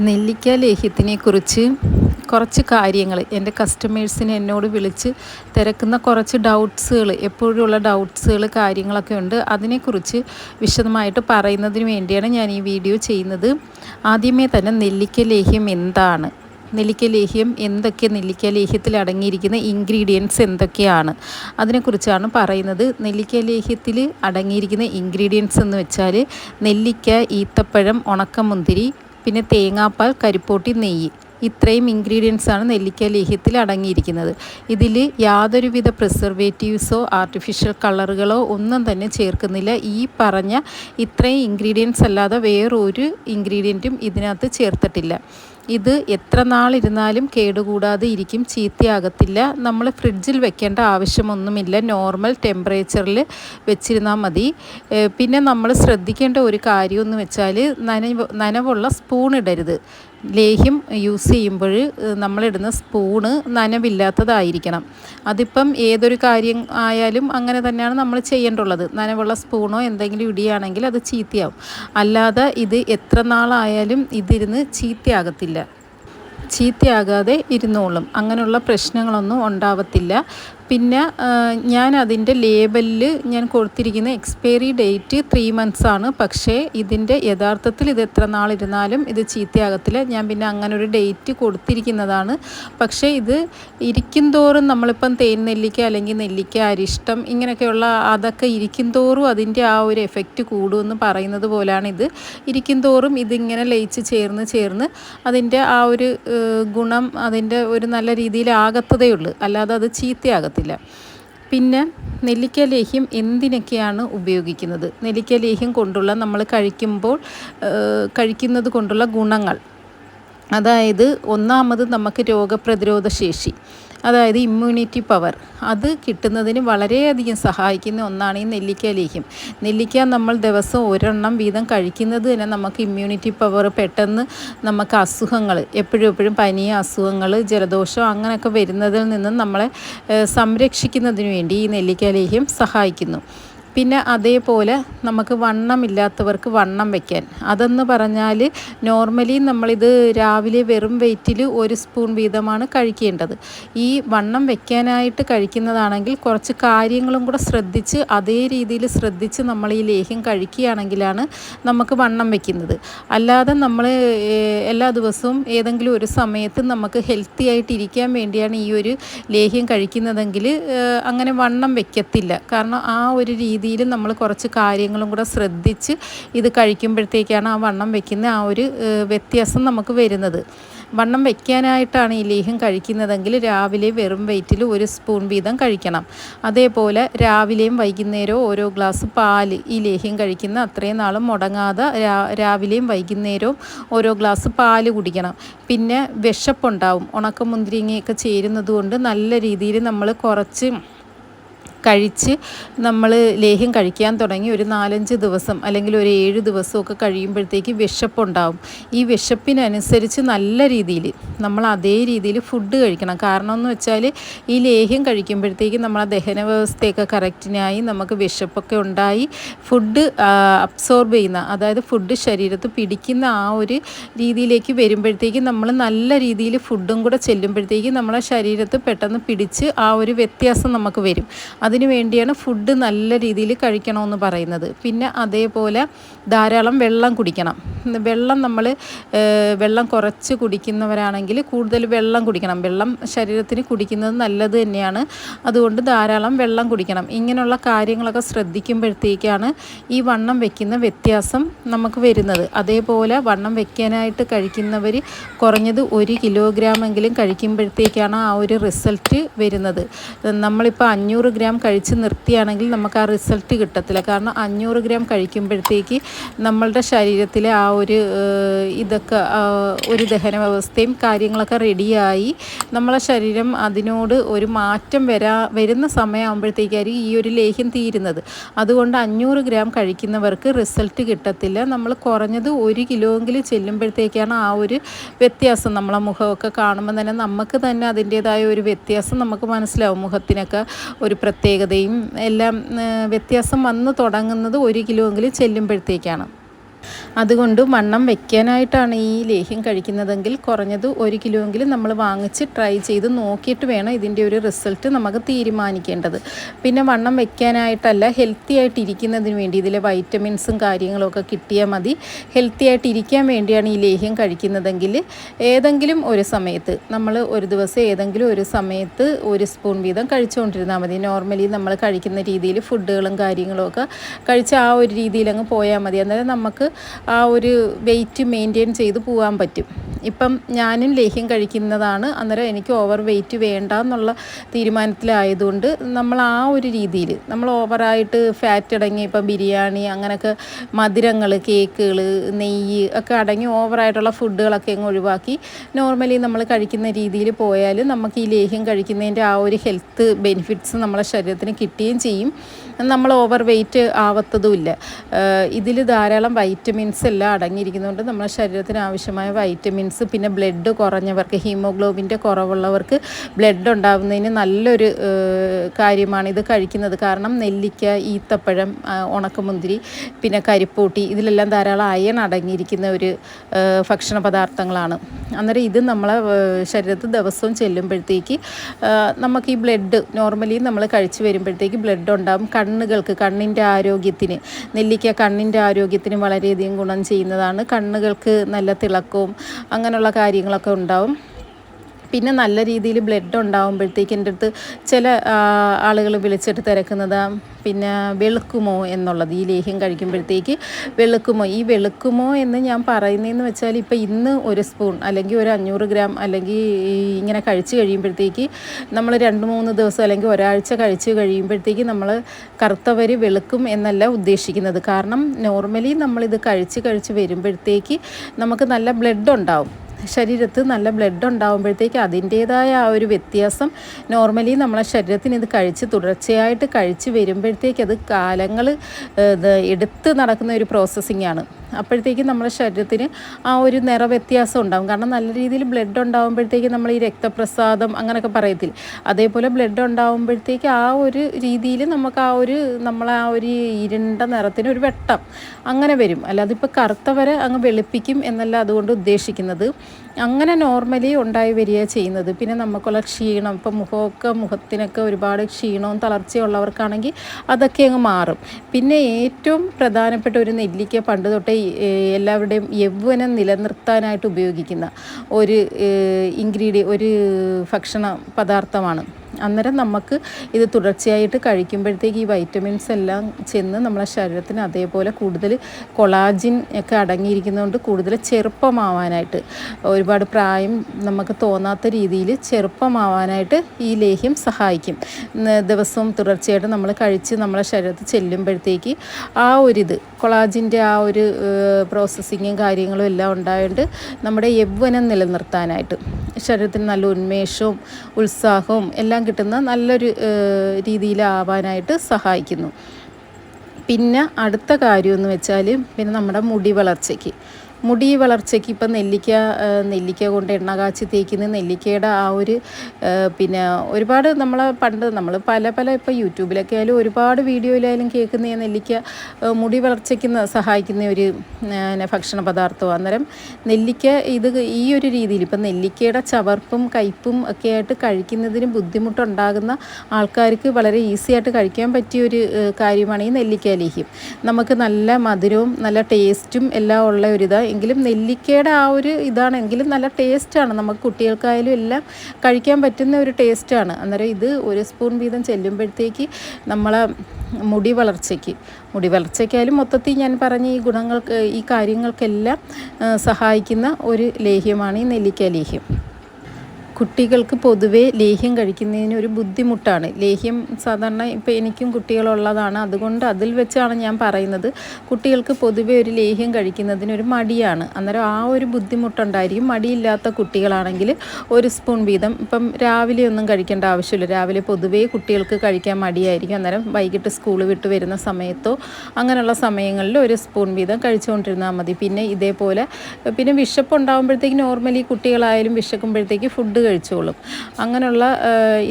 നെല്ലിക്ക ലേഹ്യത്തിനെക്കുറിച്ച് കുറച്ച് കാര്യങ്ങൾ എന്റെ കസ്റ്റമേഴ്സിന് എന്നോട് വിളിച്ച് തിരക്കുന്ന കുറച്ച് ഡൗട്ട്സുകൾ എപ്പോഴുള്ള ഡൗട്ട്സുകൾ കാര്യങ്ങളൊക്കെ ഉണ്ട്. അതിനെക്കുറിച്ച് വിശദമായിട്ട് പറയുന്നതിന് വേണ്ടിയാണ് ഞാൻ ഈ വീഡിയോ ചെയ്യുന്നത്. ആദ്യമേ തന്നെ നെല്ലിക്ക ലേഹ്യം എന്താണ്? നെല്ലിക്ക ലേഹ്യം എന്തൊക്കെ? നെല്ലിക്ക ലേഹ്യത്തിൽ അടങ്ങിയിരിക്കുന്ന ഇൻഗ്രീഡിയൻസ് എന്തൊക്കെയാണ്? അതിനെക്കുറിച്ചാണ് പറയുന്നത്. നെല്ലിക്ക ലേഹ്യത്തിൽ അടങ്ങിയിരിക്കുന്ന ഇൻഗ്രീഡിയൻസ് എന്ന് വെച്ചാൽ നെല്ലിക്ക ഈത്തപ്പഴം ഉണക്കമുന്തിരി പിന്നെ തേങ്ങാപ്പാൽ കരിപ്പോട്ടി നെയ്യ്. ഇത്രയും ഇൻഗ്രീഡിയൻസ് ആണ് നെല്ലിക്ക ലേഹ്യത്തിൽ അടങ്ങിയിരിക്കുന്നത്. ഇതിൽ യാതൊരുവിധ പ്രിസർവേറ്റീവ്സോ ആർട്ടിഫിഷ്യൽ കളറുകളോ ഒന്നും തന്നെ ചേർക്കുന്നില്ല. ഈ പറഞ്ഞ ഇത്രയും ഇൻഗ്രീഡിയൻസ് അല്ലാതെ വേറൊരു ഇൻഗ്രീഡിയന്റും ഇതിനകത്ത് ചേർത്തിട്ടില്ല. ഇത് എത്ര നാളിരുന്നാലും കേടുകൂടാതെ ഇരിക്കും ചീത്തയാകത്തില്ല. നമ്മൾ ഫ്രിഡ്ജിൽ വെക്കേണ്ട ആവശ്യമൊന്നുമില്ല. നോർമൽ ടെമ്പറേച്ചറിൽ വെച്ചിരുന്നാൽ മതി. പിന്നെ നമ്മൾ ശ്രദ്ധിക്കേണ്ട ഒരു കാര്യമെന്ന് വെച്ചാൽ നനവ് നനവുള്ള സ്പൂൺ ഇടരുത്. ലേഹ്യം യൂസ് ചെയ്യുമ്പോൾ നമ്മളിടുന്ന സ്പൂണ് നനവില്ലാത്തതായിരിക്കണം. അതിപ്പം ഏതൊരു കാര്യം ആയാലും അങ്ങനെ തന്നെയാണ് നമ്മൾ ചെയ്യേണ്ടുള്ളത്. നനവുള്ള സ്പൂണോ എന്തെങ്കിലും ഇടിയാണെങ്കിൽ അത് ചീത്തയാവും. അല്ലാതെ ഇത് എത്ര നാളായാലും ഇതിരുന്ന് ചീത്തയാകത്തില്ല. ചീത്തയാകാതെ ഇരുന്നോളും. അങ്ങനെയുള്ള പ്രശ്നങ്ങളൊന്നും ഉണ്ടാവത്തില്ല. പിന്നെ ഞാൻ അതിന്റെ ലേബലിൽ ഞാൻ കൊടുത്തിരിക്കുന്ന എക്സ്പയറി ഡേറ്റ് ത്രീ മന്ത്സ് ആണ്. പക്ഷേ ഇതിന്റെ യഥാർത്ഥത്തിൽ ഇത് എത്ര നാളിരുന്നാലും ഇത് ചീത്തയാകത്തില്ല. ഞാൻ പിന്നെ അങ്ങനെ ഒരു ഡേറ്റ് കൊടുത്തിരിക്കുന്നതാണ്. പക്ഷേ ഇത് ഇരിക്കും തോറും നമ്മളിപ്പം തേൻ നെല്ലിക്ക അല്ലെങ്കിൽ നെല്ലിക്ക അരിഷ്ടം ഇങ്ങനെയൊക്കെയുള്ള അതൊക്കെ ഇരിക്കും തോറും അതിന്റെ ആ ഒരു എഫക്റ്റ് കൂടുമെന്ന് പറയുന്നത് പോലാണ് ഇത്. ഇരിക്കും തോറും ഇതിങ്ങനെ ലയിച്ച് ചേർന്ന് ചേർന്ന് അതിന്റെ ആ ഒരു ഗുണം അതിന്റെ ഒരു നല്ല രീതിയിൽ ആകത്തതേ ഉള്ളൂ അല്ലാതെ അത് ചീത്തയാകത്തില്ല. പറ്റത്തില്ല പിന്നെ നെല്ലിക്ക ലേഹ്യം എന്തിനൊക്കെയാണ് ഉപയോഗിക്കുന്നത്? നെല്ലിക്ക ലേഹ്യം കൊണ്ടുള്ള നമ്മൾ കഴിക്കുമ്പോൾ കഴിക്കുന്നത് കൊണ്ടുള്ള ഗുണങ്ങൾ. അതായത് ഒന്നാമത് നമുക്ക് രോഗപ്രതിരോധ ശേഷി. അതായത് ഇമ്മ്യൂണിറ്റി പവർ അത് കിട്ടുന്നതിന് വളരെയധികം സഹായിക്കുന്ന ഒന്നാണ് ഈ നെല്ലിക്ക ലേഹ്യം. നെല്ലിക്ക നമ്മൾ ദിവസം ഒരെണ്ണം വീതം കഴിക്കുന്നത് തന്നെ നമുക്ക് ഇമ്മ്യൂണിറ്റി പവർ പെട്ടെന്ന് നമുക്ക് അസുഖങ്ങൾ എപ്പോഴും എപ്പോഴും പനിയ അസുഖങ്ങൾ ജലദോഷം അങ്ങനെയൊക്കെ വരുന്നതിൽ നിന്നും നമ്മളെ സംരക്ഷിക്കുന്നതിന് വേണ്ടി ഈ നെല്ലിക്ക ലേഹ്യം സഹായിക്കുന്നു. പിന്നെ അതേപോലെ നമുക്ക് വണ്ണമില്ലാത്തവർക്ക് വണ്ണം വയ്ക്കാൻ അതെന്ന് പറഞ്ഞാൽ നോർമലി നമ്മളിത് രാവിലെ വെറും വെയിറ്റിൽ ഒരു സ്പൂൺ വീതമാണ് കഴിക്കേണ്ടത്. ഈ വണ്ണം വെക്കാനായിട്ട് കഴിക്കുന്നതാണെങ്കിൽ കുറച്ച് കാര്യങ്ങളും കൂടെ ശ്രദ്ധിച്ച് അതേ രീതിയിൽ ശ്രദ്ധിച്ച് നമ്മൾ ഈ ലേഹ്യം കഴിക്കുകയാണെങ്കിലാണ് നമുക്ക് വണ്ണം വെക്കുന്നത്. അല്ലാതെ നമ്മൾ എല്ലാ ദിവസവും ഏതെങ്കിലും ഒരു സമയത്ത് നമുക്ക് ഹെൽത്തി ആയിട്ട് ഇരിക്കാൻ വേണ്ടിയാണ് ഈ ഒരു ലേഹ്യം കഴിക്കുന്നതെങ്കിൽ അങ്ങനെ വണ്ണം വെക്കത്തില്ല. കാരണം ആ ഒരു രീതി രീതിയിൽ നമ്മൾ കുറച്ച് കാര്യങ്ങളും കൂടെ ശ്രദ്ധിച്ച് ഇത് കഴിക്കുമ്പോഴത്തേക്കാണ് ആ വണ്ണം വെക്കുന്ന ആ ഒരു വ്യത്യാസം നമുക്ക് വരുന്നത്. വണ്ണം വെക്കാനായിട്ടാണ് ഈ ലേഹ്യം കഴിക്കുന്നതെങ്കിൽ രാവിലെ വെറും വെയിറ്റിൽ ഒരു സ്പൂൺ വീതം കഴിക്കണം. അതേപോലെ രാവിലെയും വൈകുന്നേരവും ഓരോ ഗ്ലാസ് പാൽ ഈ ലേഹ്യം കഴിക്കുന്ന അത്രയും നാളും മുടങ്ങാതെ രാവിലെയും വൈകുന്നേരവും ഓരോ ഗ്ലാസ് പാൽ കുടിക്കണം. പിന്നെ വിശപ്പുണ്ടാവും. ഉണക്കമുന്തിരിങ്ങയൊക്കെ ചേരുന്നത് കൊണ്ട് നല്ല രീതിയിൽ നമ്മൾ കുറച്ച് കഴിച്ച് നമ്മൾ ലേഹ്യം കഴിക്കാൻ തുടങ്ങി ഒരു നാലഞ്ച് ദിവസം അല്ലെങ്കിൽ ഒരു ഏഴ് ദിവസമൊക്കെ കഴിയുമ്പോഴത്തേക്ക് വിശപ്പുണ്ടാവും. ഈ വിശപ്പിനനുസരിച്ച് നല്ല രീതിയിൽ നമ്മൾ അതേ രീതിയിൽ ഫുഡ് കഴിക്കണം. കാരണം എന്ന് വെച്ചാൽ ഈ ലേഹ്യം കഴിക്കുമ്പോഴത്തേക്ക് നമ്മളെ ദഹന വ്യവസ്ഥയൊക്കെ കറക്റ്റിനായി നമുക്ക് വിശപ്പൊക്കെ ഉണ്ടായി. ഫുഡ് അബ്സോർബ് ചെയ്യുന്ന അതായത് ഫുഡ് ശരീരത്ത് പിടിക്കുന്ന ആ ഒരു രീതിയിലേക്ക് വരുമ്പോഴത്തേക്ക് നമ്മൾ നല്ല രീതിയിൽ ഫുഡും കൂടെ ചെല്ലുമ്പോഴത്തേക്ക് നമ്മളെ ശരീരത്ത് പെട്ടെന്ന് പിടിച്ച് ആ ഒരു വ്യത്യാസം നമുക്ക് വരും. അത് അതിന് വേണ്ടിയാണ് ഫുഡ് നല്ല രീതിയിൽ കഴിക്കണമെന്ന് പറയുന്നത്. പിന്നെ അതേപോലെ ധാരാളം വെള്ളം കുടിക്കണം. വെള്ളം നമ്മൾ വെള്ളം കുറച്ച് കുടിക്കുന്നവരാണെങ്കിൽ കൂടുതൽ വെള്ളം കുടിക്കണം. വെള്ളം ശരീരത്തിന് കുടിക്കുന്നത് നല്ലത് തന്നെയാണ്. അതുകൊണ്ട് ധാരാളം വെള്ളം കുടിക്കണം. ഇങ്ങനെയുള്ള കാര്യങ്ങളൊക്കെ ശ്രദ്ധിക്കുമ്പോഴത്തേക്കാണ് ഈ വണ്ണം വെക്കുന്ന വ്യത്യാസം നമുക്ക് വരുന്നത്. അതേപോലെ വണ്ണം വെക്കാനായിട്ട് കഴിക്കുന്നവർ കുറഞ്ഞത് ഒരു കിലോഗ്രാമെങ്കിലും കഴിക്കുമ്പോഴത്തേക്കാണ് ആ ഒരു റിസൾട്ട് വരുന്നത്. നമ്മളിപ്പോൾ അഞ്ഞൂറ് ഗ്രാം കഴിച്ച് നിർത്തിയാണെങ്കിൽ നമുക്ക് ആ റിസൾട്ട് കിട്ടത്തില്ല. കാരണം അഞ്ഞൂറ് ഗ്രാം കഴിക്കുമ്പോഴത്തേക്ക് നമ്മളുടെ ശരീരത്തിലെ ആ ഒരു ഇതൊക്കെ ഒരു ദഹന വ്യവസ്ഥയും കാര്യങ്ങളൊക്കെ റെഡിയായി. നമ്മളെ ശരീരം അതിനോട് ഒരു മാറ്റം വരാ വരുന്ന സമയമാകുമ്പോഴത്തേക്കായിരിക്കും ഈ ഒരു ലേഹ്യം തീരുന്നത്. അതുകൊണ്ട് അഞ്ഞൂറ് ഗ്രാം കഴിക്കുന്നവർക്ക് റിസൾട്ട് കിട്ടത്തില്ല. നമ്മൾ കുറഞ്ഞത് ഒരു കിലോയെങ്കിലും ചെല്ലുമ്പോഴത്തേക്കാണ് ആ ഒരു വ്യത്യാസം നമ്മളെ മുഖമൊക്കെ കാണുമ്പോൾ തന്നെ നമുക്ക് തന്നെ അതിന്റേതായ ഒരു വ്യത്യാസം നമുക്ക് മനസ്സിലാവും. മുഖത്തിനൊക്കെ ഒരു പ്രത്യേക പ്രത്യേകതയും എല്ലാം വ്യത്യാസം വന്ന് തുടങ്ങുന്നത് ഒരു കിലോ എങ്കിലും ചെല്ലുമ്പോഴത്തേക്കാണ്. അതുകൊണ്ട് വണ്ണം വെക്കാനായിട്ടാണ് ഈ ലേഹ്യം കഴിക്കുന്നതെങ്കിൽ കുറഞ്ഞത് ഒരു കിലോ എങ്കിലും നമ്മൾ വാങ്ങിച്ച് ട്രൈ ചെയ്ത് നോക്കിയിട്ട് വേണം ഇതിന്റെ ഒരു റിസൾട്ട് നമുക്ക് തീരുമാനിക്കേണ്ടത്. പിന്നെ വണ്ണം വെക്കാനായിട്ടല്ല ഹെൽത്തി ആയിട്ട് ഇരിക്കുന്നതിന് വേണ്ടി ഇതിലെ വൈറ്റമിൻസും കാര്യങ്ങളൊക്കെ കിട്ടിയാൽ മതി. ഹെൽത്തി ആയിട്ട് ഇരിക്കാൻ വേണ്ടിയാണ് ഈ ലേഹ്യം കഴിക്കുന്നതെങ്കിൽ ഏതെങ്കിലും ഒരു സമയത്ത് നമ്മൾ ഒരു ദിവസം ഏതെങ്കിലും ഒരു സമയത്ത് ഒരു സ്പൂൺ വീതം കഴിച്ചുകൊണ്ടിരുന്നാൽ മതി. നോർമലി നമ്മൾ കഴിക്കുന്ന രീതിയിൽ ഫുഡുകളും കാര്യങ്ങളും ഒക്കെ കഴിച്ച് ആ ഒരു രീതിയിൽ അങ്ങ് പോയാൽ മതി. അന്നേരം നമുക്ക് ആ ഒരു വെയിറ്റ് മെയിന്റെയിൻ ചെയ്ത് പോകാൻ പറ്റും. ഇപ്പം ഞാനും ലേഹ്യം കഴിക്കുന്നതാണ്. അന്നേരം എനിക്ക് ഓവർ വെയിറ്റ് വേണ്ട എന്നുള്ള തീരുമാനത്തിലായതുകൊണ്ട് നമ്മൾ ആ ഒരു രീതിയിൽ നമ്മൾ ഓവറായിട്ട് ഫാറ്റ് അടങ്ങി ഇപ്പം ബിരിയാണി അങ്ങനെയൊക്കെ മധുരങ്ങൾ കേക്കുകൾ നെയ്യ് ഒക്കെ അടങ്ങി ഓവറായിട്ടുള്ള ഫുഡുകളൊക്കെ അങ്ങ് ഒഴിവാക്കി നോർമലി നമ്മൾ കഴിക്കുന്ന രീതിയിൽ പോയാൽ നമുക്ക് ഈ ലേഹ്യം കഴിക്കുന്നതിന്റെ ആ ഒരു ഹെൽത്ത് ബെനിഫിറ്റ്സ് നമ്മളെ ശരീരത്തിന് കിട്ടുകയും ചെയ്യും. നമ്മൾ ഓവർ വെയിറ്റ് ആവത്തതുമില്ല. ഇതിൽ ധാരാളം വൈറ്റമിൻസ് എല്ലാം അടങ്ങിയിരിക്കുന്നതുകൊണ്ട് നമ്മുടെ ശരീരത്തിന് ആവശ്യമായ വൈറ്റമിൻസ് പിന്നെ ബ്ലഡ് കുറഞ്ഞവർക്ക് ഹീമോഗ്ലോബിന്റെ കുറവുള്ളവർക്ക് ബ്ലഡ് ഉണ്ടാകുന്നതിന് നല്ലൊരു കാര്യമാണ് ഇത് കഴിക്കുന്നത്. കാരണം നെല്ലിക്ക ഈത്തപ്പഴം ഉണക്കമുന്തിരി പിന്നെ കരിപ്പൂട്ടി ഇതിലെല്ലാം ധാരാളം അയൺ അടങ്ങിയിരിക്കുന്ന ഒരു ഭക്ഷണ പദാർത്ഥങ്ങളാണ്. അന്നേരം ഇത് നമ്മളെ ശരീരത്തിൽ ദിവസവും ചെല്ലുമ്പോഴത്തേക്ക് നമുക്ക് ഈ ബ്ലഡ് നോർമലി നമ്മൾ കഴിച്ചു വരുമ്പോഴത്തേക്ക് ബ്ലഡ് ഉണ്ടാകും കണ്ണുകൾക്ക് കണ്ണിന്റെ ആരോഗ്യത്തിന് നെല്ലിക്ക കണ്ണിന്റെ ആരോഗ്യത്തിന് വളരെയധികം ഗുണം ചെയ്യുന്നതാണ്. കണ്ണുകൾക്ക് നല്ല തിളക്കവും അങ്ങനെയുള്ള കാര്യങ്ങളൊക്കെ ഉണ്ടാവും. പിന്നെ നല്ല രീതിയിൽ ബ്ലഡ് ഉണ്ടാകുമ്പോഴത്തേക്ക് എന്റെ അടുത്ത് ചില ആളുകൾ വിളിച്ചിട്ട് തിരക്കുന്നത് പിന്നെ വെളുക്കുമോ എന്നുള്ളത്. ഈ ലേഹ്യം കഴിക്കുമ്പോഴത്തേക്ക് വെളുക്കുമോ? ഈ വെളുക്കുമോ എന്ന് ഞാൻ പറയുന്നതെന്ന് വെച്ചാൽ ഇപ്പോൾ ഇന്ന് ഒരു സ്പൂൺ അല്ലെങ്കിൽ ഒരു അഞ്ഞൂറ് ഗ്രാം അല്ലെങ്കിൽ ഇങ്ങനെ കഴിച്ച് കഴിയുമ്പോഴത്തേക്ക് നമ്മൾ രണ്ട് മൂന്ന് ദിവസം അല്ലെങ്കിൽ ഒരാഴ്ച കഴിച്ച് കഴിയുമ്പോഴത്തേക്ക് നമ്മൾ കറുത്തവർ വെളുക്കും എന്നല്ല ഉദ്ദേശിക്കുന്നത്. കാരണം നോർമലി നമ്മളിത് കഴിച്ച് കഴിച്ച് വരുമ്പോഴത്തേക്ക് നമുക്ക് നല്ല ബ്ലഡ് ഉണ്ടാവും. ശരീരത്ത് നല്ല ബ്ലഡ് ഉണ്ടാകുമ്പോഴത്തേക്ക് അതിന്റേതായ ആ ഒരു വ്യത്യാസം നോർമലി നമ്മളെ ശരീരത്തിന് ഇത് കഴിച്ച് തുടർച്ചയായിട്ട് കഴിച്ച് വരുമ്പോഴത്തേക്ക് അത് കാലങ്ങൾ എടുത്ത് നടക്കുന്ന ഒരു പ്രോസസ്സിംഗ് ആണ്. അപ്പോഴത്തേക്കും നമ്മുടെ ശരീരത്തിന് ആ ഒരു നിറവ്യത്യാസം ഉണ്ടാകും കാരണം നല്ല രീതിയിൽ ബ്ലഡ് ഉണ്ടാകുമ്പോഴത്തേക്ക് നമ്മൾ ഈ രക്തപ്രസാദം അങ്ങനെയൊക്കെ പറയത്തില്ല? അതേപോലെ ബ്ലഡ് ഉണ്ടാകുമ്പോഴത്തേക്ക് ആ ഒരു രീതിയിൽ നമുക്ക് ആ ഒരു നമ്മളെ ആ ഒരു ഇരുണ്ട നിറത്തിന് ഒരു വെട്ടം അങ്ങനെ വരും. അല്ലാതെ ഇപ്പോൾ കറുത്ത വരെ അങ്ങ് വെളുപ്പിക്കും എന്നല്ല അതുകൊണ്ട് ഉദ്ദേശിക്കുന്നത്. അങ്ങനെ നോർമലി ഉണ്ടായി വരിക ചെയ്യുന്നത്. പിന്നെ നമുക്കുള്ള ക്ഷീണം ഇപ്പം മുഖമൊക്കെ മുഖത്തിനൊക്കെ ഒരുപാട് ക്ഷീണവും തളർച്ചയുള്ളവർക്കാണെങ്കിൽ അതൊക്കെ അങ്ങ് മാറും. പിന്നെ ഏറ്റവും പ്രധാനപ്പെട്ട ഒരു നെല്ലിക്ക പണ്ട് തൊട്ടേ എല്ലാവരുടെയും യൗവനം നിലനിർത്താനായിട്ട് ഉപയോഗിക്കുന്ന ഒരു ഇൻഗ്രീഡിയ ഒരു ഭക്ഷണ പദാർത്ഥമാണ്. അന്നേരം നമുക്ക് ഇത് തുടർച്ചയായിട്ട് കഴിക്കുമ്പോഴത്തേക്ക് ഈ വൈറ്റമിൻസ് എല്ലാം ചെന്ന് നമ്മളെ ശരീരത്തിന് അതേപോലെ കൂടുതൽ കൊളാജിൻ ഒക്കെ അടങ്ങിയിരിക്കുന്നതുകൊണ്ട് കൂടുതൽ ചെറുപ്പമാവാനായിട്ട് ഒരുപാട് പ്രായം നമുക്ക് തോന്നാത്ത രീതിയിൽ ചെറുപ്പമാവാനായിട്ട് ഈ ലേഹ്യം സഹായിക്കും. ദിവസവും തുടർച്ചയായിട്ട് നമ്മൾ കഴിച്ച് നമ്മളെ ശരീരത്തിൽ ചെല്ലുമ്പോഴത്തേക്ക് ആ ഒരിത് കൊളാജിന്റെ ആ ഒരു പ്രോസസ്സിങ്ങും കാര്യങ്ങളും എല്ലാം ഉണ്ടായതുകൊണ്ട് നമ്മുടെ യൗവനം നിലനിർത്താനായിട്ട് ശരീരത്തിന് നല്ല ഉന്മേഷവും ഉത്സാഹവും എല്ലാം കിട്ടുന്ന നല്ലൊരു രീതിയിലാവാനായിട്ട് സഹായിക്കുന്നു. പിന്നെ അടുത്ത കാര്യമെന്ന് വെച്ചാൽ പിന്നെ നമ്മുടെ മുടി വളർച്ചയ്ക്ക്. മുടി വളർച്ചയ്ക്ക് ഇപ്പം നെല്ലിക്ക നെല്ലിക്ക കൊണ്ട് എണ്ണ കാച്ചി തേക്കുന്ന നെല്ലിക്കയുടെ ആ ഒരു പിന്നെ ഒരുപാട് നമ്മൾ പണ്ട് നമ്മൾ പല പല ഇപ്പോൾ യൂട്യൂബിലൊക്കെ ആയാലും ഒരുപാട് വീഡിയോയിലായാലും കേൾക്കുന്ന നെല്ലിക്ക മുടി വളർച്ചയ്ക്ക് സഹായിക്കുന്ന ഒരു ഭക്ഷണ പദാർത്ഥം അന്നേരം നെല്ലിക്ക ഇത് ഈ ഒരു രീതിയിൽ ഇപ്പം നെല്ലിക്കയുടെ ചവർപ്പും കയ്പും ഒക്കെ ആയിട്ട് കഴിക്കുന്നതിന് ബുദ്ധിമുട്ടുണ്ടാകുന്ന ആൾക്കാർക്ക് വളരെ ഈസി ആയിട്ട് കഴിക്കാൻ പറ്റിയ ഒരു കാര്യമാണ് ഈ നെല്ലിക്ക ലേഹ്യം. നമുക്ക് നല്ല മധുരവും നല്ല ടേസ്റ്റും എല്ലാം ഉള്ള ഒരിത് എങ്കിലും നെല്ലിക്കയുടെ ആ ഒരു ഇതാണ്. എങ്കിലും നല്ല ടേസ്റ്റാണ് നമുക്ക് കുട്ടികൾക്കായാലും എല്ലാം കഴിക്കാൻ പറ്റുന്ന ഒരു ടേസ്റ്റാണ് അന്നേരം ഇത് ഒരു സ്പൂൺ വീതം ചെല്ലുമ്പോഴത്തേക്ക് നമ്മളെ മുടി വളർച്ചയ്ക്ക് മുടി വളർച്ചയ്ക്കായാലും മൊത്തത്തിൽ ഞാൻ പറഞ്ഞ ഈ ഗുണങ്ങൾക്ക് ഈ കാര്യങ്ങൾക്കെല്ലാം സഹായിക്കുന്ന ഒരു ലേഹ്യമാണ് ഈ നെല്ലിക്ക ലേഹ്യം. കുട്ടികൾക്ക് പൊതുവേ ലേഹ്യം കഴിക്കുന്നതിന് ഒരു ബുദ്ധിമുട്ടാണ്. ലേഹ്യം സാധാരണ ഇപ്പോൾ എനിക്കും കുട്ടികളുള്ളതാണ്. അതുകൊണ്ട് അതിൽ വെച്ചാണ് ഞാൻ പറയുന്നത്. കുട്ടികൾക്ക് പൊതുവേ ഒരു ലേഹ്യം കഴിക്കുന്നതിന് ഒരു മടിയാണ്. അന്നേരം ആ ഒരു ബുദ്ധിമുട്ടുണ്ടായിരിക്കും. മടിയില്ലാത്ത കുട്ടികളാണെങ്കിൽ ഒരു സ്പൂൺ വീതം ഇപ്പം രാവിലെ ഒന്നും കഴിക്കേണ്ട ആവശ്യമില്ല. രാവിലെ പൊതുവേ കുട്ടികൾക്ക് കഴിക്കാൻ മടിയായിരിക്കും. അന്നേരം വൈകിട്ട് സ്കൂൾ വിട്ട് വരുന്ന സമയത്തോ അങ്ങനെയുള്ള സമയങ്ങളിൽ ഒരു സ്പൂൺ വീതം കഴിച്ചുകൊണ്ടിരുന്നാൽ മതി. പിന്നെ ഇതേപോലെ പിന്നെ വിശപ്പ് ഉണ്ടാകുമ്പോഴത്തേക്ക് നോർമലി കുട്ടികളായാലും വിശക്കുമ്പോഴത്തേക്ക് ഫുഡ് കഴിച്ചോളും. അങ്ങനെയുള്ള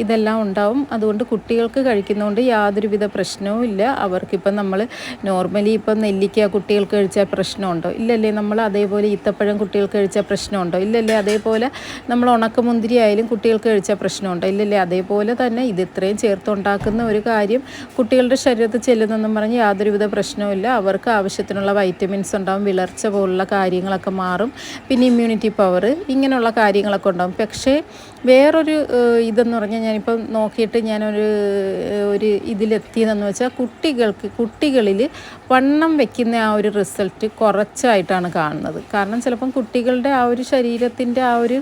ഇതെല്ലാം ഉണ്ടാവും. അതുകൊണ്ട് കുട്ടികൾക്ക് കഴിക്കുന്നതുകൊണ്ട് യാതൊരുവിധ പ്രശ്നവും ഇല്ല. അവർക്കിപ്പം നമ്മൾ നോർമലി ഇപ്പം നെല്ലിക്ക കുട്ടികൾക്ക് കഴിച്ചാൽ പ്രശ്നമുണ്ടോ? ഇല്ലല്ലേ നമ്മൾ അതേപോലെ ഈത്തപ്പഴം കുട്ടികൾക്ക് കഴിച്ചാൽ പ്രശ്നമുണ്ടോ? ഇല്ലല്ലേ അതേപോലെ നമ്മൾ ഉണക്കമുന്തിരി ആയാലും കുട്ടികൾക്ക് കഴിച്ചാൽ പ്രശ്നമുണ്ടോ? ഇല്ലല്ലേ അതേപോലെ തന്നെ ഇത് ഇത്രയും ചേർത്തുണ്ടാക്കുന്ന ഒരു കാര്യം കുട്ടികളുടെ ശരീരത്തിൽ ചെല്ലുന്നെന്നും പറഞ്ഞ് യാതൊരുവിധ പ്രശ്നവുമില്ല അവർക്ക് ആവശ്യത്തിനുള്ള വൈറ്റമിൻസ് ഉണ്ടാവും വിളർച്ച പോലുള്ള കാര്യങ്ങളൊക്കെ മാറും. പിന്നെ ഇമ്മ്യൂണിറ്റി പവർ ഇങ്ങനെയുള്ള കാര്യങ്ങളൊക്കെ ഉണ്ടാവും. പക്ഷേ വേറൊരു ഇതെന്ന് പറഞ്ഞാൽ ഞാനിപ്പം നോക്കിയിട്ട് ഞാനൊരു ഒരു ഇതിലെത്തിയതെന്ന് വെച്ചാൽ കുട്ടികൾക്ക് കുട്ടികളിൽ വണ്ണം വെക്കുന്ന ആ ഒരു റിസൾട്ട് കുറച്ചായിട്ടാണ് കാണുന്നത്. കാരണം ചിലപ്പം കുട്ടികളുടെ ആ ഒരു ശരീരത്തിന്റെ ആ ഒരു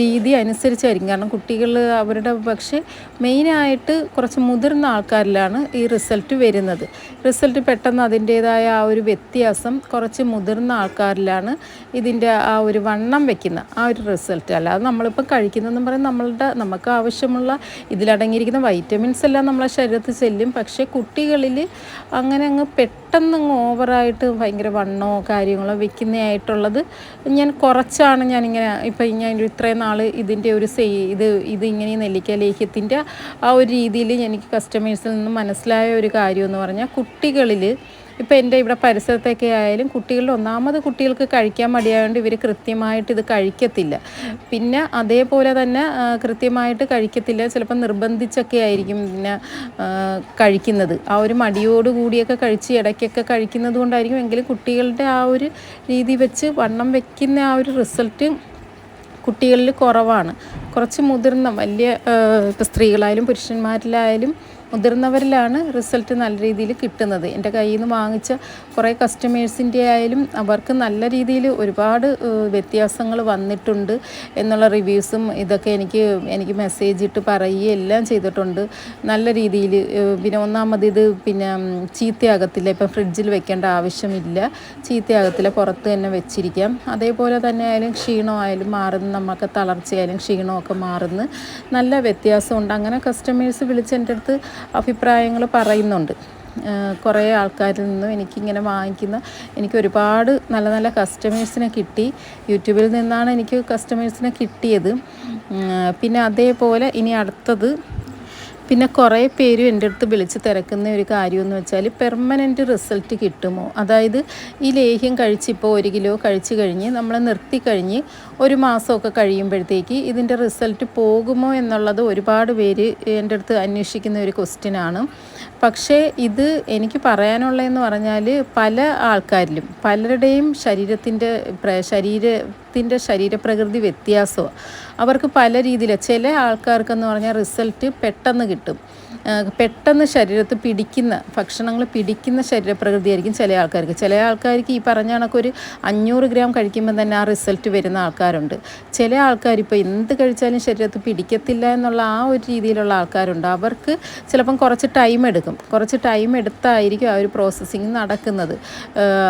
രീതി അനുസരിച്ചായിരിക്കും. കാരണം കുട്ടികൾ അവരുടെ പക്ഷേ മെയിനായിട്ട് കുറച്ച് മുതിർന്ന ആൾക്കാരിലാണ് ഈ റിസൾട്ട് വരുന്നത്. റിസൾട്ട് പെട്ടെന്ന് അതിന്റേതായ ആ ഒരു വ്യത്യാസം കുറച്ച് മുതിർന്ന ആൾക്കാരിലാണ് ഇതിന്റെ ആ ഒരു വണ്ണം വെക്കുന്ന ആ ഒരു റിസൾട്ട് അല്ലാതെ നമ്മളിപ്പോൾ കഴിക്കുന്നതെന്ന് പറയുന്നത് നമ്മളുടെ നമുക്ക് ആവശ്യമുള്ള ഇതിലടങ്ങിയിരിക്കുന്ന വൈറ്റമിൻസ് എല്ലാം നമ്മളെ ശരീരത്തിൽ ചെല്ലും. പക്ഷേ കുട്ടികളിൽ അങ്ങനെ അങ്ങ് പെട്ടെന്ന് അങ്ങ് ഓവറായിട്ട് ഭയങ്കര വണ്ണമോ കാര്യങ്ങളോ വെക്കുന്നതായിട്ടുള്ളത് ഞാൻ കുറച്ചാണ് ഞാനിങ്ങനെ ഇപ്പം ഞാൻ ഇത്രയും നാൾ ഇതിന്റെ ഒരു സെയ് ഇത് ഇത് ഇങ്ങനെ ഈ നെല്ലിക്ക ലേഹ്യത്തിന്റെ ആ ഒരു രീതിയിൽ എനിക്ക് കസ്റ്റമേഴ്സിൽ നിന്ന് മനസ്സിലായ ഒരു കാര്യമെന്ന് പറഞ്ഞാൽ കുട്ടികളിൽ ഇപ്പോൾ എന്റെ ഇവിടെ പരിസരത്തൊക്കെ ആയാലും കുട്ടികളിൽ ഒന്നാമത് കുട്ടികൾക്ക് കഴിക്കാൻ മടിയായതുകൊണ്ട് ഇവർ കൃത്യമായിട്ട് ഇത് കഴിക്കത്തില്ല. പിന്നെ അതേപോലെ തന്നെ കൃത്യമായിട്ട് കഴിക്കത്തില്ല. ചിലപ്പോൾ നിർബന്ധിച്ചൊക്കെ ആയിരിക്കും പിന്നെ കഴിക്കുന്നത്. ആ ഒരു മടിയോട് കൂടിയൊക്കെ കഴിച്ച് ഇടയ്ക്കൊക്കെ കഴിക്കുന്നത് കൊണ്ടായിരിക്കും എങ്കിലും കുട്ടികളുടെ ആ ഒരു രീതി വെച്ച് വണ്ണം വെക്കുന്ന ആ ഒരു റിസൾട്ട് കുട്ടികളിൽ കുറവാണ്. കുറച്ച് മുതിർന്ന വലിയ ഇപ്പോൾ സ്ത്രീകളായാലും പുരുഷന്മാരിലായാലും മുതിർന്നവരിലാണ് റിസൾട്ട് നല്ല രീതിയിൽ കിട്ടുന്നത്. എന്റെ കയ്യിൽ നിന്ന് വാങ്ങിച്ച കുറേ കസ്റ്റമേഴ്സിന്റെ ആയാലും അവർക്ക് നല്ല രീതിയിൽ ഒരുപാട് വ്യത്യാസങ്ങൾ വന്നിട്ടുണ്ട് എന്നുള്ള റിവ്യൂസും ഇതൊക്കെ എനിക്ക് എനിക്ക് മെസ്സേജ് ഇട്ട് പറയുകയും എല്ലാം ചെയ്തിട്ടുണ്ട്. നല്ല രീതിയിൽ പിന്നെ ഒന്നാമത് ഇത് പിന്നെ ചീത്തയാകത്തില്ല. ഇപ്പം ഫ്രിഡ്ജിൽ വെക്കേണ്ട ആവശ്യമില്ല. ചീത്തയാകത്തില്ല. പുറത്ത് തന്നെ വെച്ചിരിക്കാം. അതേപോലെ തന്നെ ആയാലും ക്ഷീണമായാലും മാറുന്നു നമുക്ക് തളർച്ചയായാലും ക്ഷീണമൊക്കെ മാറുന്നു നല്ല വ്യത്യാസമുണ്ട്. അങ്ങനെ കസ്റ്റമേഴ്സ് വിളിച്ച് എന്റെ അടുത്ത് അഭിപ്രായങ്ങൾ പറയുന്നുണ്ട്. കുറേ ആൾക്കാരിൽ നിന്നും എനിക്കിങ്ങനെ വാങ്ങിക്കുന്ന എനിക്ക് ഒരുപാട് നല്ല നല്ല കസ്റ്റമേഴ്സിനെ കിട്ടി. യൂട്യൂബിൽ നിന്നാണ് എനിക്ക് കസ്റ്റമേഴ്സിനെ കിട്ടിയത്. പിന്നെ അതേപോലെ ഇനി അടുത്തത് പിന്നെ കുറേ പേര് എന്റെ അടുത്ത് വിളിച്ച് തിരക്കുന്ന ഒരു കാര്യമെന്ന് വെച്ചാൽ പെർമനന്റ് റിസൾട്ട് കിട്ടുമോ? അതായത് ഈ ലേഹ്യം കഴിച്ച് ഇപ്പോൾ ഒരു കിലോ കഴിച്ച് കഴിഞ്ഞ് നമ്മൾ നിർത്തി കഴിഞ്ഞ് ഒരു മാസമൊക്കെ കഴിയുമ്പോഴത്തേക്ക് ഇതിന്റെ റിസൾട്ട് പോകുമോ എന്നുള്ളത് ഒരുപാട് പേര് എന്റെ അടുത്ത് അന്വേഷിക്കുന്ന ഒരു ക്വസ്റ്റ്യനാണ് പക്ഷേ ഇത് എനിക്ക് പറയാനുള്ളതെന്ന് പറഞ്ഞാൽ പല ആൾക്കാരിലും പലരുടെയും ശരീരത്തിന്റെ ശരീരത്തിന്റെ ശരീരപ്രകൃതി വ്യത്യാസമാണ് അവർക്ക് പല രീതിയിൽ ചില ആൾക്കാർക്കെന്ന് പറഞ്ഞാൽ റിസൾട്ട് പെട്ടെന്ന് കിട്ടും. പെട്ടെന്ന് ശരീരത്ത് പിടിക്കുന്ന ഭക്ഷണങ്ങൾ പിടിക്കുന്ന ശരീരപ്രകൃതിയായിരിക്കും ചില ആൾക്കാർക്ക്. ചില ആൾക്കാർക്ക് ഈ പറഞ്ഞ കണക്ക് ഒരു അഞ്ഞൂറ് ഗ്രാം കഴിക്കുമ്പോൾ തന്നെ ആ റിസൾട്ട് വരുന്ന ആൾക്കാരുണ്ട്. ചില ആൾക്കാർ ഇപ്പോൾ എന്ത് കഴിച്ചാലും ശരീരത്ത് പിടിക്കത്തില്ല എന്നുള്ള ആ ഒരു രീതിയിലുള്ള ആൾക്കാരുണ്ട്. അവർക്ക് ചിലപ്പം കുറച്ച് ടൈം എടുക്കും. കുറച്ച് ടൈം എടുത്തായിരിക്കും ആ ഒരു പ്രോസസ്സിങ് നടക്കുന്നത്.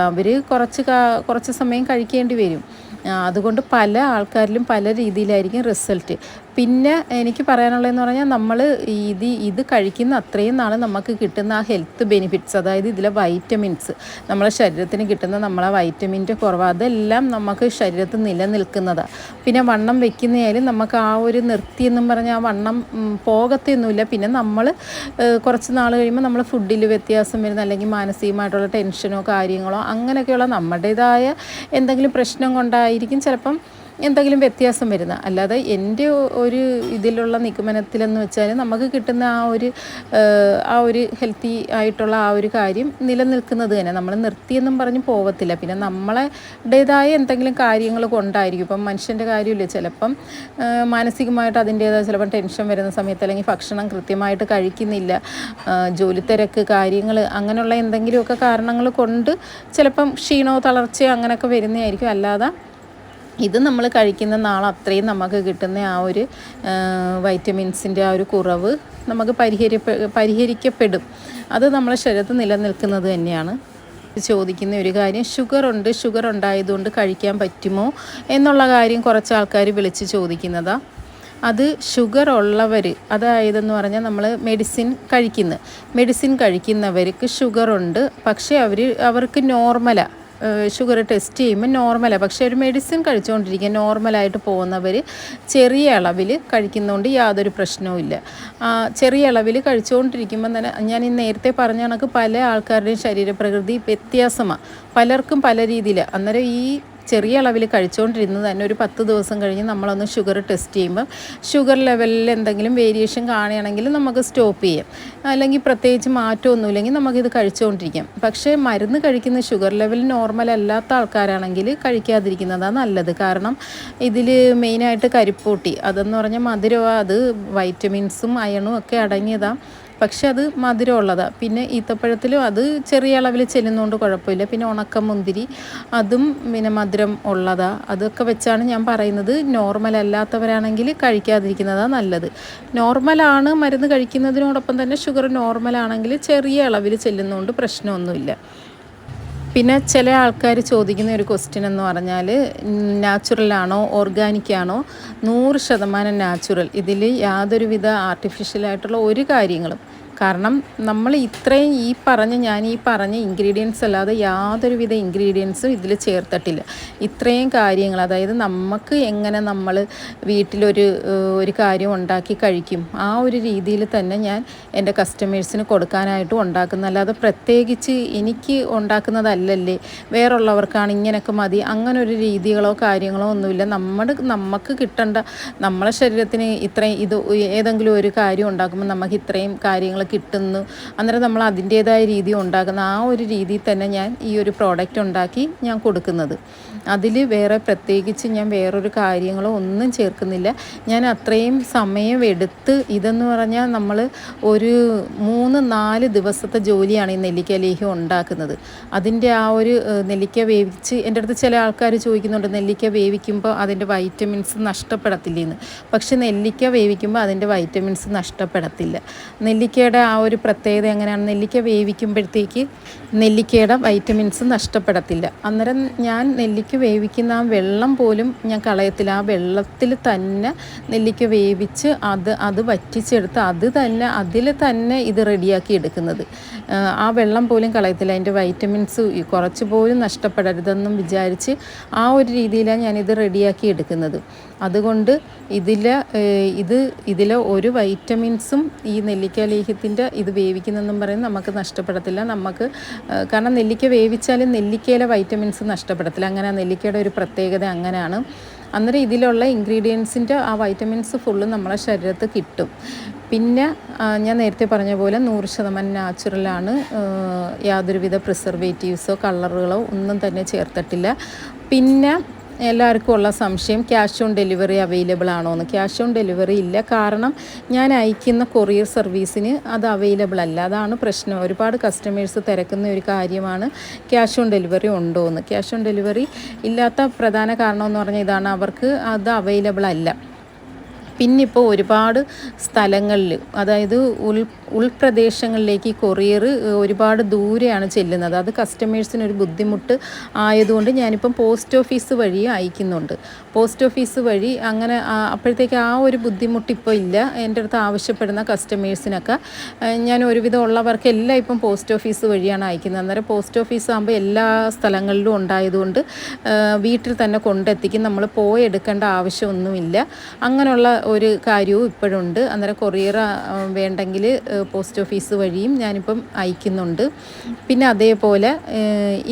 അവർ കുറച്ച് കുറച്ച് സമയം കഴിക്കേണ്ടി വരും. അതുകൊണ്ട് പല ആൾക്കാരിലും പല രീതിയിലായിരിക്കും റിസൾട്ട്. പിന്നെ എനിക്ക് പറയാനുള്ളതെന്ന് പറഞ്ഞാൽ നമ്മൾ ഇത് ഇത് കഴിക്കുന്ന അത്രയും നാൾ നമുക്ക് കിട്ടുന്ന ആ ഹെൽത്ത് ബെനിഫിറ്റ്സ് അതായത് ഇതിലെ വൈറ്റമിൻസ് നമ്മളെ ശരീരത്തിന് കിട്ടുന്ന നമ്മളെ വൈറ്റമിന്റെ കുറവ് അതെല്ലാം നമുക്ക് ശരീരത്തിൽ നിലനിൽക്കുന്നതാണ് പിന്നെ വണ്ണം വെക്കുന്നതായാലും നമുക്ക് ആ ഒരു നിർത്തി എന്നും പറഞ്ഞാൽ ആ വണ്ണം പോകത്തൊന്നുമില്ല പിന്നെ നമ്മൾ കുറച്ച് നാൾ കഴിയുമ്പോൾ നമ്മൾ ഫുഡിൽ വ്യത്യാസം വരുന്ന അല്ലെങ്കിൽ മാനസികമായിട്ടുള്ള ടെൻഷനോ കാര്യങ്ങളോ അങ്ങനെയൊക്കെയുള്ള നമ്മുടേതായ എന്തെങ്കിലും പ്രശ്നം കൊണ്ടായിരിക്കും ചിലപ്പം എന്തെങ്കിലും വ്യത്യാസം വരുന്ന അല്ലാതെ എന്റെ ഒരു ഇതിലുള്ള നിഗമനത്തിലെന്ന് വെച്ചാൽ നമുക്ക് കിട്ടുന്ന ആ ഒരു ആ ഒരു ഹെൽത്തി ആയിട്ടുള്ള ആ ഒരു കാര്യം നിലനിൽക്കുന്നത് തന്നെ. നമ്മൾ നിർത്തിയെന്നും പറഞ്ഞ് പോവത്തില്ല. പിന്നെ നമ്മളേതായ എന്തെങ്കിലും കാര്യങ്ങൾ കൊണ്ടായിരിക്കും. ഇപ്പം മനുഷ്യന്റെ കാര്യമില്ല? ചിലപ്പം മാനസികമായിട്ട് അതിന്റേതായ ചിലപ്പം ടെൻഷൻ വരുന്ന സമയത്ത് അല്ലെങ്കിൽ ഭക്ഷണം കൃത്യമായിട്ട് കഴിക്കുന്നില്ല ജോലി തിരക്ക് കാര്യങ്ങൾ അങ്ങനെയുള്ള എന്തെങ്കിലുമൊക്കെ കാരണങ്ങൾ കൊണ്ട് ചിലപ്പം ക്ഷീണോ തളർച്ചയോ അങ്ങനെയൊക്കെ വരുന്നതായിരിക്കും. അല്ലാതെ ഇത് നമ്മൾ കഴിക്കുന്ന നാളെ അത്രയും നമുക്ക് കിട്ടുന്ന ആ ഒരു വൈറ്റമിൻസിന്റെ ആ ഒരു കുറവ് നമുക്ക് പരിഹരിപ്പ പരിഹരിക്കപ്പെടും. അത് നമ്മളെ ശരീരത്തിൽ നിലനിൽക്കുന്നത് തന്നെയാണ്. ചോദിക്കുന്ന ഒരു കാര്യം ഷുഗർ ഉണ്ട് ഷുഗർ ഉണ്ടായതുകൊണ്ട് കഴിക്കാൻ പറ്റുമോ? എന്നുള്ള കാര്യം കുറച്ച് ആൾക്കാർ വിളിച്ച് ചോദിക്കുന്നതാണ് അത് ഷുഗർ ഉള്ളവർ അതായതെന്ന് പറഞ്ഞാൽ നമ്മൾ മെഡിസിൻ കഴിക്കുന്നത് മെഡിസിൻ കഴിക്കുന്നവർക്ക് ഷുഗർ ഉണ്ട്. പക്ഷേ അവർ അവർക്ക് നോർമലാണ് ഷുഗർ ടെസ്റ്റ് ചെയ്യുമ്പോൾ നോർമലാണ് പക്ഷേ ഒരു മെഡിസിൻ കഴിച്ചുകൊണ്ടിരിക്കുക നോർമലായിട്ട് പോകുന്നവർ ചെറിയ അളവിൽ കഴിക്കുന്നതുകൊണ്ട് യാതൊരു പ്രശ്നവും ഇല്ല. ആ, ചെറിയ അളവിൽ കഴിച്ചുകൊണ്ടിരിക്കുമ്പോൾ തന്നെ ഞാൻ ഈ നേരത്തെ പറഞ്ഞ കണക്ക് പല ആൾക്കാരുടെയും ശരീരപ്രകൃതി വ്യത്യാസമാണ് പലർക്കും പല രീതിയിൽ അന്നേരം ഈ ചെറിയ അളവിൽ കഴിച്ചുകൊണ്ടിരുന്നത് തന്നെ ഒരു പത്ത് ദിവസം കഴിഞ്ഞ് നമ്മളൊന്ന് ഷുഗർ ടെസ്റ്റ് ചെയ്യുമ്പോൾ ഷുഗർ ലെവലിൽ എന്തെങ്കിലും വേരിയേഷൻ കാണുകയാണെങ്കിൽ നമുക്ക് സ്റ്റോപ്പ് ചെയ്യാം. അല്ലെങ്കിൽ പ്രത്യേകിച്ച് മാറ്റമൊന്നുമില്ലെങ്കിൽ നമുക്കിത് കഴിച്ചുകൊണ്ടിരിക്കാം. പക്ഷേ മരുന്ന് കഴിക്കുന്ന ഷുഗർ ലെവൽ നോർമൽ അല്ലാത്ത ആൾക്കാരാണെങ്കിൽ കഴിക്കാതിരിക്കുന്നതാണ് നല്ലത്. കാരണം ഇതിൽ മെയിനായിട്ട് കരിപ്പൂട്ടി. അതെന്ന് പറഞ്ഞാൽ മധുരമാണ് അത് വൈറ്റമിൻസും അയണും ഒക്കെ അടങ്ങിയതാണ് പക്ഷെ അത് മധുരമുള്ളതാണ് പിന്നെ ഈത്തപ്പഴത്തിലും അത് ചെറിയ അളവിൽ ചെല്ലുന്നതുകൊണ്ട് കുഴപ്പമില്ല. പിന്നെ ഉണക്ക മുന്തിരി അതും പിന്നെ മധുരം ഉള്ളതാണ് അതൊക്കെ വെച്ചാണ് ഞാൻ പറയുന്നത്. നോർമൽ അല്ലാത്തവരാണെങ്കിൽ കഴിക്കാതിരിക്കുന്നതാണ് നല്ലത്. നോർമലാണ് മരുന്ന് കഴിക്കുന്നതിനോടൊപ്പം തന്നെ ഷുഗർ നോർമലാണെങ്കിൽ ചെറിയ അളവിൽ ചെല്ലുന്നതുകൊണ്ട് പ്രശ്നമൊന്നുമില്ല. പിന്നെ ചില ആൾക്കാർ ചോദിക്കുന്ന ഒരു ക്വസ്റ്റ്യൻ എന്ന് പറഞ്ഞാൽ നാച്ചുറലാണോ ഓർഗാനിക് ആണോ നൂറ് ശതമാനം നാച്ചുറൽ ഇതിൽ യാതൊരുവിധ ആർട്ടിഫിഷ്യലായിട്ടുള്ള ഒരു കാര്യങ്ങളും കാരണം നമ്മൾ ഇത്രയും ഈ പറഞ്ഞ ഞാൻ ഈ പറഞ്ഞ ഇൻഗ്രീഡിയൻസ് അല്ലാതെ യാതൊരുവിധ ഇൻഗ്രീഡിയൻസും ഇതിൽ ചേർത്തിട്ടില്ല. ഇത്രയും കാര്യങ്ങൾ അതായത് നമുക്ക് എങ്ങനെ നമ്മൾ വീട്ടിലൊരു ഒരു കാര്യം ഉണ്ടാക്കി കഴിക്കും ആ ഒരു രീതിയിൽ തന്നെ ഞാൻ എന്റെ കസ്റ്റമേഴ്സിന് കൊടുക്കാനായിട്ടും ഉണ്ടാക്കുന്ന. അല്ലാതെ പ്രത്യേകിച്ച് എനിക്ക് ഉണ്ടാക്കുന്നതല്ലല്ലേ വേറുള്ളവർക്കാണ് ഇങ്ങനെയൊക്കെ മതി അങ്ങനെ ഒരു രീതികളോ കാര്യങ്ങളോ ഒന്നുമില്ല. നമ്മൾ നമുക്ക് കിട്ടേണ്ട നമ്മളെ ശരീരത്തിന് ഇത്രയും ഇത് ഏതെങ്കിലും ഒരു കാര്യം ഉണ്ടാക്കുമ്പോൾ നമുക്ക് ഇത്രയും കാര്യങ്ങൾ കിട്ടുന്നു. അന്നേരം നമ്മൾ അതിന്റേതായ രീതി ഉണ്ടാക്കുന്ന ആ ഒരു രീതിയിൽ തന്നെ ഞാൻ ഈ ഒരു പ്രോഡക്റ്റ് ഉണ്ടാക്കി ഞാൻ കൊടുക്കുന്നത്. അതിൽ വേറെ പ്രത്യേകിച്ച് ഞാൻ വേറൊരു കാര്യങ്ങളോ ഒന്നും ചേർക്കുന്നില്ല. ഞാൻ അത്രയും സമയം എടുത്ത് ഇതെന്ന് പറഞ്ഞാൽ നമ്മൾ ഒരു മൂന്ന് നാല് ദിവസത്തെ ജോലിയാണ് ഈ നെല്ലിക്ക ലേഹ്യം ഉണ്ടാക്കുന്നത്. അതിന്റെ ആ ഒരു നെല്ലിക്ക വേവിച്ച് എന്റെ അടുത്ത് ചില ആൾക്കാർ ചോദിക്കുന്നുണ്ട് നെല്ലിക്ക വേവിക്കുമ്പോൾ അതിന്റെ വൈറ്റമിൻസ് നഷ്ടപ്പെടത്തില്ലെന്ന്? പക്ഷെ നെല്ലിക്ക വേവിക്കുമ്പോൾ അതിന്റെ വൈറ്റമിൻസ് നഷ്ടപ്പെടത്തില്ല. നെല്ലിക്കയുടെ ആ ഒരു പ്രത്യേകത എങ്ങനെയാണ്? നെല്ലിക്ക വേവിക്കുമ്പോഴത്തേക്ക് നെല്ലിക്കയുടെ വൈറ്റമിൻസ് നഷ്ടപ്പെടത്തില്ല. അന്നേരം ഞാൻ നെല്ലിക്ക വേവിക്കുന്ന ആ വെള്ളം പോലും ഞാൻ കളയത്തില്ല. ആ വെള്ളത്തിൽ തന്നെ നെല്ലിക്ക വേവിച്ച് അത് അത് വറ്റിച്ചെടുത്ത് അത് തന്നെ അതിൽ തന്നെ ഇത് റെഡിയാക്കി എടുക്കുന്നത്. ആ വെള്ളം പോലും കളയത്തില്ല. അതിന്റെ വൈറ്റമിൻസ് കുറച്ച് പോലും നഷ്ടപ്പെടരുതെന്നും വിചാരിച്ച് ആ ഒരു രീതിയിലാണ് ഞാനിത് റെഡിയാക്കി എടുക്കുന്നത്. അതുകൊണ്ട് ഇതിലെ ഇത് ഇതിലെ ഒരു വൈറ്റമിൻസും ഈ നെല്ലിക്ക ലേഹ്യത്തിന്റെ ഇത് വേവിക്കുന്നെന്നും പറയുന്നത് നമുക്ക് നഷ്ടപ്പെടത്തില്ല. നമുക്ക് കാരണം നെല്ലിക്ക വേവിച്ചാലും നെല്ലിക്കയിലെ വൈറ്റമിൻസ് നഷ്ടപ്പെടത്തില്ല. അങ്ങനെ നെല്ലിക്കയുടെ ഒരു പ്രത്യേകത അങ്ങനെയാണ്. അന്നേരം ഇതിലുള്ള ഇൻഗ്രീഡിയൻസിന്റെ ആ വൈറ്റമിൻസ് ഫുള്ളും നമ്മളെ ശരീരത്ത് കിട്ടും. പിന്നെ ഞാൻ നേരത്തെ പറഞ്ഞ പോലെ നൂറ് ശതമാനം നാച്ചുറലാണ് യാതൊരുവിധ പ്രിസർവേറ്റീവ്സോ കളറുകളോ ഒന്നും തന്നെ ചേർത്തിട്ടില്ല. പിന്നെ എല്ലാവർക്കും ഉള്ള സംശയം ക്യാഷ് ഓൺ ഡെലിവറി അവൈലബിൾ ആണോ എന്ന്. ക്യാഷ് ഓൺ ഡെലിവറി ഇല്ല. കാരണം ഞാൻ അയക്കുന്ന കൊറിയർ സർവീസിന് അത് അവൈലബിൾ അല്ല. അതാണ് പ്രശ്നം. ഒരുപാട് കസ്റ്റമേഴ്സ് തിരക്കുന്ന ഒരു കാര്യമാണ് ക്യാഷ് ഓൺ ഡെലിവറി ഉണ്ടോ എന്ന്. ക്യാഷ് ഓൺ ഡെലിവറി ഇല്ലാത്ത പ്രധാന കാരണം എന്ന് പറഞ്ഞാൽ ഇതാണ്. അവർക്ക് അത് അവൈലബിൾ അല്ല. പിന്നിപ്പോൾ ഒരുപാട് സ്ഥലങ്ങളിൽ അതായത് ഉൾ ഉൾപ്രദേശങ്ങളിലേക്ക് കൊറിയർ ഒരുപാട് ദൂരെയാണ് ചെല്ലുന്നത്. അത് കസ്റ്റമേഴ്സിന് ഒരു ബുദ്ധിമുട്ട് ആയതുകൊണ്ട് ഞാനിപ്പം പോസ്റ്റ് ഓഫീസ് വഴി അയക്കുന്നുണ്ട്. പോസ്റ്റ് ഓഫീസ് വഴി അങ്ങനെ അപ്പോഴത്തേക്ക് ആ ഒരു ബുദ്ധിമുട്ട് ഇപ്പോൾ ഇല്ല. എന്റെ അടുത്ത് ആവശ്യപ്പെടുന്ന കസ്റ്റമേഴ്സിനൊക്കെ ഞാൻ ഒരുവിധം ഉള്ളവർക്കെല്ലാം ഇപ്പം പോസ്റ്റ് ഓഫീസ് വഴിയാണ് അയക്കുന്നത്. അന്നേരം പോസ്റ്റ് ഓഫീസ് ആകുമ്പോൾ എല്ലാ സ്ഥലങ്ങളിലും ഉണ്ടായതുകൊണ്ട് വീട്ടിൽ തന്നെ കൊണ്ടെത്തിക്കും. നമ്മൾ പോയെടുക്കേണ്ട ആവശ്യമൊന്നുമില്ല. അങ്ങനെയുള്ള ഒരു കാര്യവും ഇപ്പോഴുണ്ട്. അന്നേരം കൊറിയർ വേണ്ടെങ്കിൽ പോസ്റ്റ് ഓഫീസ് വഴിയും ഞാനിപ്പം അയക്കുന്നുണ്ട്. പിന്നെ അതേപോലെ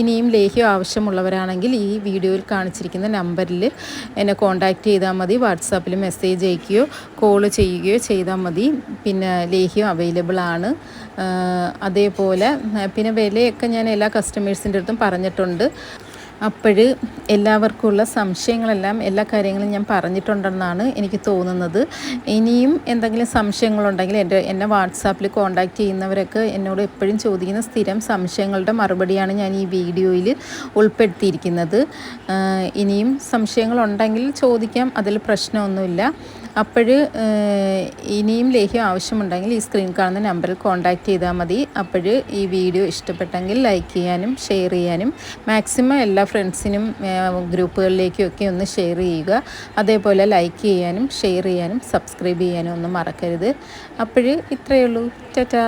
ഇനിയും ലേഹ്യം ആവശ്യമുള്ളവരാണെങ്കിൽ ഈ വീഡിയോയിൽ കാണിച്ചിരിക്കുന്ന നമ്പറിൽ എന്നെ കോൺടാക്റ്റ് ചെയ്താൽ മതി. വാട്സാപ്പിൽ മെസ്സേജ് അയക്കുകയോ കോൾ ചെയ്യുകയോ ചെയ്താൽ മതി. പിന്നെ ലേഹ്യം അവൈലബിൾ ആണ്. അതേപോലെ പിന്നെ വിലയൊക്കെ ഞാൻ എല്ലാ കസ്റ്റമേഴ്സിന്റെ അടുത്തും പറഞ്ഞിട്ടുണ്ട്. അപ്പോൾ എല്ലാവർക്കുമുള്ള സംശയങ്ങളെല്ലാം എല്ലാ കാര്യങ്ങളും ഞാൻ പറഞ്ഞിട്ടുണ്ടെന്നാണ് എനിക്ക് തോന്നുന്നത്. ഇനിയും എന്തെങ്കിലും സംശയങ്ങളുണ്ടെങ്കിൽ എന്റെ എന്നെ വാട്സാപ്പിൽ കോൺടാക്റ്റ് ചെയ്യുന്നവരൊക്കെ എന്നോട് എപ്പോഴും ചോദിക്കുന്ന സ്ഥിരം സംശയങ്ങളുടെ മറുപടിയാണ് ഞാൻ ഈ വീഡിയോയിൽ ഉൾപ്പെടുത്തിയിരിക്കുന്നത്. ഇനിയും സംശയങ്ങളുണ്ടെങ്കിൽ ചോദിക്കാം അതിൽ പ്രശ്നമൊന്നുമില്ല. അപ്പോൾ ഇനിയും ലേഹ്യം ആവശ്യമുണ്ടെങ്കിൽ ഈ സ്ക്രീൻ കാണുന്ന നമ്പറിൽ കോൺടാക്ട് ചെയ്താൽ മതി. അപ്പോൾ ഈ വീഡിയോ ഇഷ്ടപ്പെട്ടെങ്കിൽ ലൈക്ക് ചെയ്യാനും ഷെയർ ചെയ്യാനും മാക്സിമം എല്ലാ ഫ്രണ്ട്സിനും ഗ്രൂപ്പുകളിലേക്കും ഒക്കെ ഒന്ന് ഷെയർ ചെയ്യുക. അതേപോലെ ലൈക്ക് ചെയ്യാനും ഷെയർ ചെയ്യാനും സബ്സ്ക്രൈബ് ചെയ്യാനും ഒന്നും മറക്കരുത്. അപ്പോൾ ഇത്രയേ ഉള്ളൂ. ടാറ്റാ.